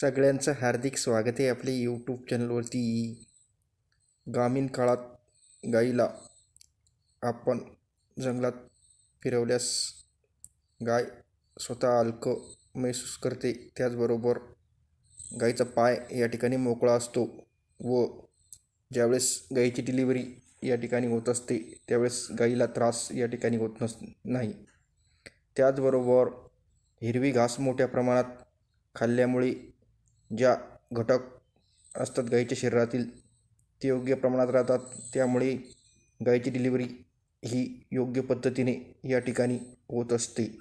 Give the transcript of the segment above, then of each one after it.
सगळ्यांचं हार्दिक स्वागत आहे आपल्या यूट्यूब चॅनलवरती ग्रामीण काळात गाईला आपण जंगलात फिरवल्यास गाय स्वतः अल्क महसूस करते. त्याचबरोबर गाईचा पाय या ठिकाणी मोकळा असतो व ज्यावेळेस गाईची डिलिव्हरी या ठिकाणी होत असते त्यावेळेस गाईला त्रास या ठिकाणी होत नस नाही. त्याचबरोबर हिरवी घास मोठ्या प्रमाणात खाल्ल्यामुळे ज्या घटक असतात गाईच्या शरीरातील ते योग्य प्रमाणात राहतात. त्यामुळे गाईची डिलिव्हरी ही योग्य पद्धतीने या ठिकाणी होत असते.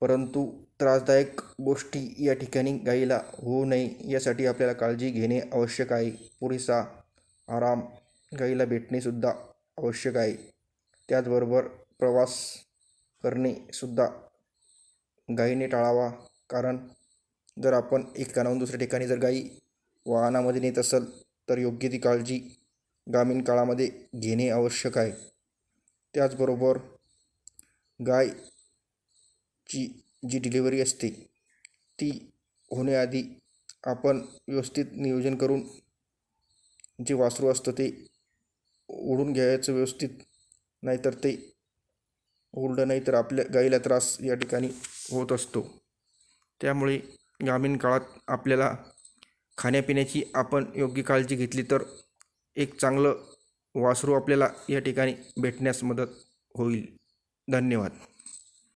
परंतु त्रासदायक गोष्टी या ठिकाणी गाईला होऊ नये यासाठी आपल्याला काळजी घेणे आवश्यक आहे. पुरेसा आराम गाईला भेटणेसुद्धा आवश्यक आहे. त्याचबरोबर प्रवास करणेसुद्धा गाईने टाळावा. कारण जर आपण एक ठिकाणाहून दुसऱ्या ठिकाणी जर गाई वाहनामध्ये नेत असेल तर योग्य ती काळजी ग्रामीण काळामध्ये घेणे आवश्यक आहे. त्याचबरोबर गायची जी डिलिव्हरी असते ती होण्याआधी आपण व्यवस्थित नियोजन करून जे वासरू असतं ते ओढून घ्यायचं व्यवस्थित नाहीतर ते ओढलं नाही तर आपल्या गाईला त्रास या ठिकाणी होत असतो. त्यामुळे ग्रामीण काळात आपल्याला खाण्यापिण्याची आपण योग्य काळजी घेतली तर एक चांगलं वासरू आपल्याला या ठिकाणी भेटण्यास मदत होईल. धन्यवाद.